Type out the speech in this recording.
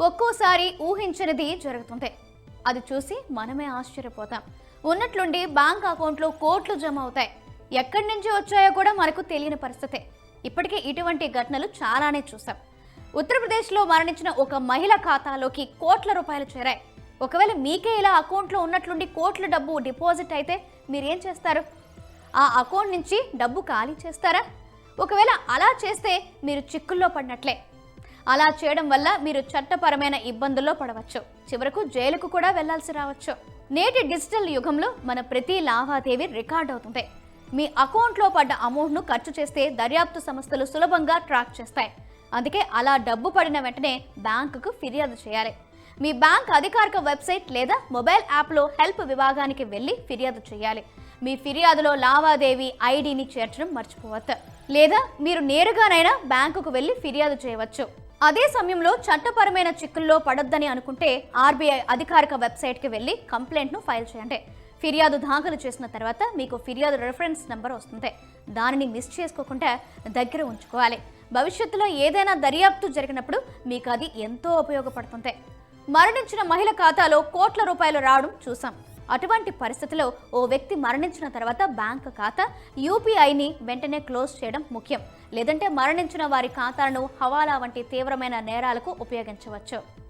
ఒక్కోసారి ఊహించనిది జరుగుతుంది. అది చూసి మనమే ఆశ్చర్యపోతాం. ఉన్నట్లుండి బ్యాంక్ అకౌంట్లో కోట్లు జమ అవుతాయి. ఎక్కడి నుంచి వచ్చాయో కూడా మనకు తెలియని పరిస్థితి. ఇప్పటికే ఇటువంటి ఘటనలు చాలానే చూసాం. ఉత్తరప్రదేశ్లో మరణించిన ఒక మహిళ ఖాతాలోకి కోట్ల రూపాయలు చేరాయి. ఒకవేళ మీకే ఇలా అకౌంట్లో ఉన్నట్లుండి కోట్ల డబ్బు డిపాజిట్ అయితే మీరేం చేస్తారు? ఆ అకౌంట్ నుంచి డబ్బు ఖాళీ చేస్తారా? ఒకవేళ అలా చేస్తే మీరు చిక్కుల్లో పడినట్లే. అలా చేయడం వల్ల మీరు చట్టపరమైన ఇబ్బందుల్లో పడవచ్చు. చివరకు జైలుకు కూడా వెళ్ళాల్సి రావచ్చు. నేటి డిజిటల్ యుగంలో మన ప్రతి లావాదేవీ రికార్డ్ అవుతుంది. మీ అకౌంట్లో పడ్డ అమౌంట్ను ఖర్చు చేస్తే దర్యాప్తు సంస్థలు సులభంగా ట్రాక్ చేస్తాయి. అందుకే అలా డబ్బు పడిన వెంటనే బ్యాంకుకు ఫిర్యాదు చేయాలి. మీ బ్యాంక్ అధికారిక వెబ్సైట్ లేదా మొబైల్ యాప్లో హెల్ప్ విభాగానికి వెళ్ళి ఫిర్యాదు చేయాలి. మీ ఫిర్యాదులో లావాదేవీ ఐడిని చేర్చడం మర్చిపోవద్దు. లేదా మీరు నేరుగానైనా బ్యాంకుకు వెళ్ళి ఫిర్యాదు చేయవచ్చు. అదే సమయంలో చట్టపరమైన చిక్కుల్లో పడొద్దని అనుకుంటే ఆర్బీఐ అధికారిక వెబ్సైట్కి వెళ్ళి కంప్లైంట్ను ఫైల్ చేయండి. ఫిర్యాదు దాఖలు చేసిన తర్వాత మీకు ఫిర్యాదు రెఫరెన్స్ నెంబర్ వస్తుంది. దానిని మిస్ చేసుకోకుండా దగ్గర ఉంచుకోవాలి. భవిష్యత్తులో ఏదైనా దర్యాప్తు జరిగినప్పుడు మీకు అది ఎంతో ఉపయోగపడుతుంది. మరణించిన మహిళ ఖాతాలో కోట్ల రూపాయలు రావడం చూసాం. అటువంటి పరిస్థితిలో ఓ వ్యక్తి మరణించిన తర్వాత బ్యాంక్ ఖాతా యూపీఐని వెంటనే క్లోజ్ చేయడం ముఖ్యం. లేదంటే మరణించిన వారి ఖాతాలను హవాలా వంటి తీవ్రమైన నేరాలకు ఉపయోగించవచ్చు.